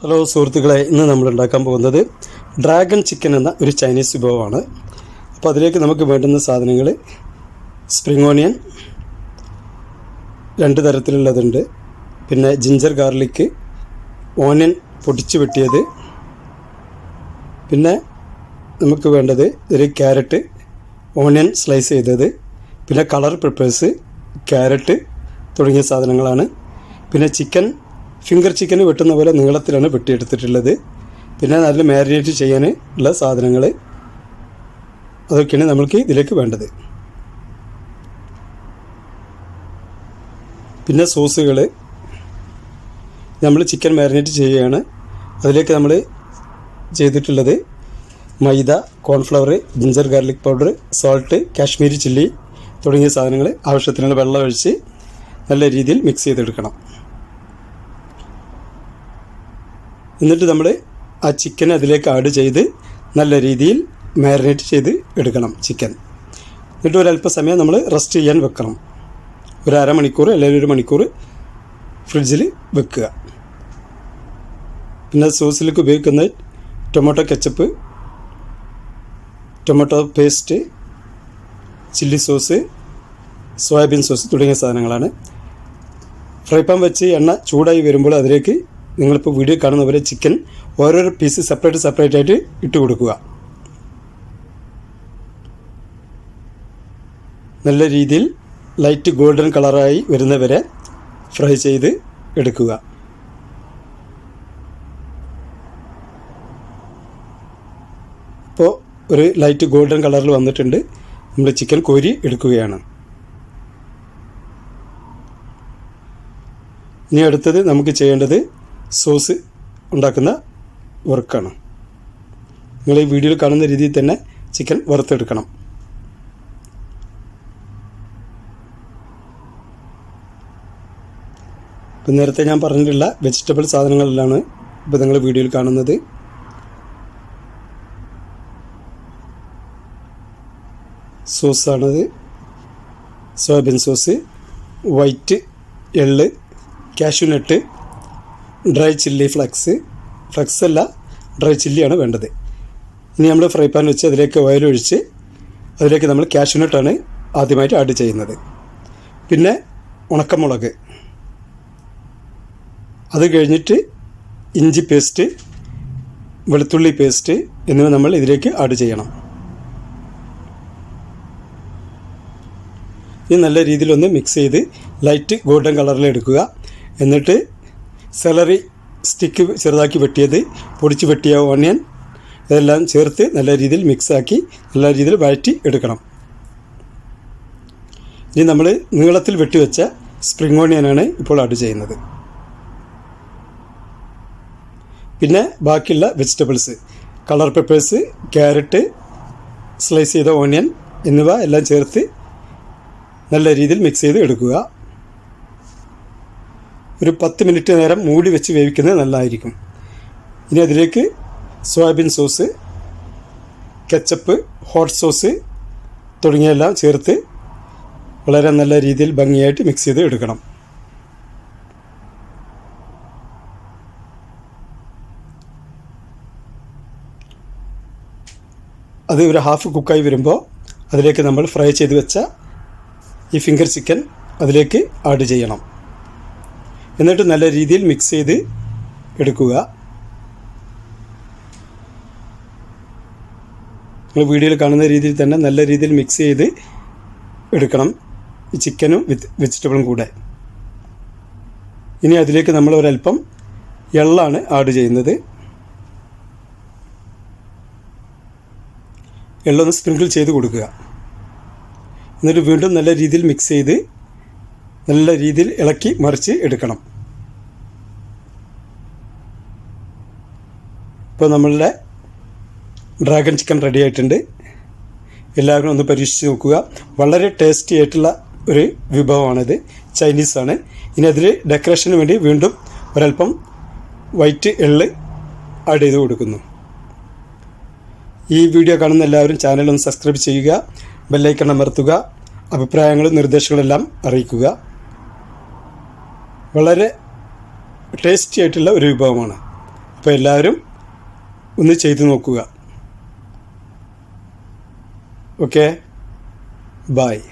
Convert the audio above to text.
Hello സുഹൃത്തുക്കളെ ഇന്ന് നമ്മൾ ഉണ്ടാക്കാൻ പോകുന്നത് ഡ്രാഗൺ ചിക്കൻ എന്ന ഒരു ചൈനീസ് വിഭവമാണ്. അപ്പോൾ അതിലേക്ക് നമുക്ക് വേണ്ടുന്ന സാധനങ്ങൾ സ്പ്രിംഗ് ഓണിയൻ രണ്ട് തരത്തിലുള്ളതുണ്ട്. പിന്നെ ജിഞ്ചർ ഗാർലിക്ക് ഓണിയൻ പൊടിച്ച് വെട്ടിയത്. പിന്നെ നമുക്ക് വേണ്ടത് ഒരു ക്യാരറ്റ് ഓണിയൻ സ്ലൈസ് ചെയ്തത്. പിന്നെ കളർ പെപ്പേഴ്സ് ക്യാരറ്റ് തുടങ്ങിയ സാധനങ്ങളാണ്. പിന്നെ ചിക്കൻ ഫിംഗർ ചിക്കൻ വെട്ടുന്ന പോലെ നീളത്തിലാണ് വെട്ടിയെടുത്തിട്ടുള്ളത്. പിന്നെ നല്ല മാരിനേറ്റ് ചെയ്യാൻ ഉള്ള സാധനങ്ങൾ അതൊക്കെയാണ് നമ്മൾക്ക് ഇതിലേക്ക് വേണ്ടത്. പിന്നെ സോസുകൾ നമ്മൾ ചിക്കൻ മാരിനേറ്റ് ചെയ്യുകയാണ്. അതിലേക്ക് നമ്മൾ ചെയ്തിട്ടുള്ളത് maida cornflour ginger garlic powder salt Kashmiri chilli തുടങ്ങിയ സാധനങ്ങൾ ആവശ്യത്തിനുള്ള വെള്ളം ഒഴിച്ച് നല്ല രീതിയിൽ മിക്സ് ചെയ്തെടുക്കണം. എന്നിട്ട് നമ്മൾ ആ ചിക്കൻ അതിലേക്ക് ആഡ് ചെയ്ത് നല്ല രീതിയിൽ മാരിനേറ്റ് ചെയ്ത് എടുക്കണം ചിക്കൻ എന്നിട്ട് ഒരല്പസമയം നമ്മൾ റെസ്റ്റ് ചെയ്യാൻ വെക്കണം. ഒരു അരമണിക്കൂർ അല്ലെങ്കിൽ ഒരു മണിക്കൂർ ഫ്രിഡ്ജിൽ വെക്കുക. പിന്നെ സോസിലേക്ക് ഉപയോഗിക്കുന്ന tomato ketchup tomato paste chilli sauce soyabean sauce തുടങ്ങിയ സാധനങ്ങളാണ്. ഫ്രൈ പാൻ വെച്ച് എണ്ണ ചൂടായി വരുമ്പോൾ അതിലേക്ക് നിങ്ങളിപ്പോൾ വീഡിയോ കാണുന്ന പോലെ ചിക്കൻ ഓരോരോ പീസ് സെപ്പറേറ്റ് സെപ്പറേറ്റ് ആയിട്ട് ഇട്ട് കൊടുക്കുക. നല്ല രീതിയിൽ ലൈറ്റ് ഗോൾഡൻ കളറായി വരുന്നവരെ ഫ്രൈ ചെയ്ത് എടുക്കുക. ഇപ്പോൾ ഒരു ലൈറ്റ് ഗോൾഡൻ കളറിൽ വന്നിട്ടുണ്ട്. നമ്മൾ ചിക്കൻ കോരി എടുക്കുകയാണ്. ഇനി അടുത്തത് നമുക്ക് ചെയ്യേണ്ടത് സോസ് ഉണ്ടാക്കുന്ന വർക്കാണ്. നിങ്ങൾ ഈ വീഡിയോയിൽ കാണുന്ന രീതിയിൽ തന്നെ ചിക്കൻ വറുത്തെടുക്കണം. ഇപ്പം നേരത്തെ ഞാൻ പറഞ്ഞിട്ടുള്ള വെജിറ്റബിൾ സാധനങ്ങളിലാണ് ഇപ്പോൾ നിങ്ങൾ വീഡിയോയിൽ കാണുന്നത്. സോസാണത്. സോയാബീൻ സോസ് വൈറ്റ് എള്ള് cashew nut dry chilli flakes flakes അല്ല ഡ്രൈ ചില്ലിയാണ് വേണ്ടത്. ഇനി നമ്മൾ ഫ്രൈ പാൻ വെച്ച് അതിലേക്ക് ഓയിലൊഴിച്ച് അതിലേക്ക് നമ്മൾ കാഷ്യൂനട്ടാണ് ആദ്യമായിട്ട് ആഡ് ചെയ്യുന്നത്. പിന്നെ ഉണക്കമുളക്. അത് കഴിഞ്ഞിട്ട് ഇഞ്ചി പേസ്റ്റ് വെളുത്തുള്ളി പേസ്റ്റ് എന്നിവ നമ്മൾ ഇതിലേക്ക് ആഡ് ചെയ്യണം. ഇത് നല്ല രീതിയിലൊന്ന് മിക്സ് ചെയ്ത് ലൈറ്റ് ഗോൾഡൻ കളറിൽ എടുക്കുക. എന്നിട്ട് സെലറി സ്റ്റിക്ക് ചെറുതാക്കി വെട്ടിയത് പൊടിച്ച് വെട്ടിയ ഓണിയൻ ഇതെല്ലാം ചേർത്ത് നല്ല രീതിയിൽ മിക്സാക്കി നല്ല രീതിയിൽ വഴറ്റി എടുക്കണം. ഇനി നമ്മൾ നീളത്തിൽ വെട്ടിവെച്ച സ്പ്രിംഗ് ഓണിയനാണ് ഇപ്പോൾ ആഡ് ചെയ്യുന്നത്. പിന്നെ ബാക്കിയുള്ള vegetables colour peppers carrot slice ചെയ്ത ഓണിയൻ എന്നിവ എല്ലാം ചേർത്ത് നല്ല രീതിയിൽ മിക്സ് ചെയ്ത് എടുക്കുക. ഒരു പത്ത് മിനിറ്റ് നേരം മൂടി വെച്ച് വേവിക്കുന്നത് നല്ലതായിരിക്കും. ഇനി അതിലേക്ക് soyabean sauce ketchup hot sauce തുടങ്ങിയെല്ലാം ചേർത്ത് വളരെ നല്ല രീതിയിൽ ഭംഗിയായിട്ട് മിക്സ് ചെയ്ത് എടുക്കണം. അത് ഒരു ഹാഫ് കുക്കായി വരുമ്പോൾ അതിലേക്ക് നമ്മൾ ഫ്രൈ ചെയ്ത് വെച്ച ഈ ഫിംഗർ ചിക്കൻ അതിലേക്ക് ആഡ് ചെയ്യണം. എന്നിട്ട് നല്ല രീതിയിൽ മിക്സ് ചെയ്ത് എടുക്കുക. നിങ്ങൾ വീഡിയോയിൽ കാണുന്ന രീതിയിൽ തന്നെ നല്ല രീതിയിൽ മിക്സ് ചെയ്ത് എടുക്കണം. ഈ ചിക്കനും വിത്ത് വെജിറ്റബിളും കൂടെ. ഇനി അതിലേക്ക് നമ്മൾ ഒരല്പം എള്ളാണ് ആഡ് ചെയ്യുന്നത്. എള്ളൊന്ന് സ്പ്രിങ്കിൾ ചെയ്ത് കൊടുക്കുക. എന്നിട്ട് വീണ്ടും നല്ല രീതിയിൽ മിക്സ് ചെയ്ത് നല്ല രീതിയിൽ ഇളക്കി മറിച്ച് എടുക്കണം. ഇപ്പോൾ നമ്മളുടെ ഡ്രാഗൺ ചിക്കൻ റെഡി ആയിട്ടുണ്ട്. എല്ലാവരും ഒന്ന് പരീക്ഷിച്ച് നോക്കുക. വളരെ ടേസ്റ്റി ആയിട്ടുള്ള ഒരു വിഭവമാണിത്. ചൈനീസാണ് ഇനി അതിൽ ഡെക്കറേഷന് വേണ്ടി വീണ്ടും ഒരല്പം വൈറ്റ് എള്ള് ആഡ് ചെയ്ത് കൊടുക്കുന്നു. ഈ വീഡിയോ കാണുന്ന എല്ലാവരും ചാനൽ ഒന്ന് സബ്സ്ക്രൈബ് ചെയ്യുക. ബെല്ലൈക്കൺ അമർത്തുക. അഭിപ്രായങ്ങളും നിർദ്ദേശങ്ങളെല്ലാം അറിയിക്കുക. വളരെ ടേസ്റ്റി ആയിട്ടുള്ള ഒരു വിഭവമാണ്. അപ്പോൾ എല്ലാവരും ഒന്ന് ചെയ്തു നോക്കുക. Okay bye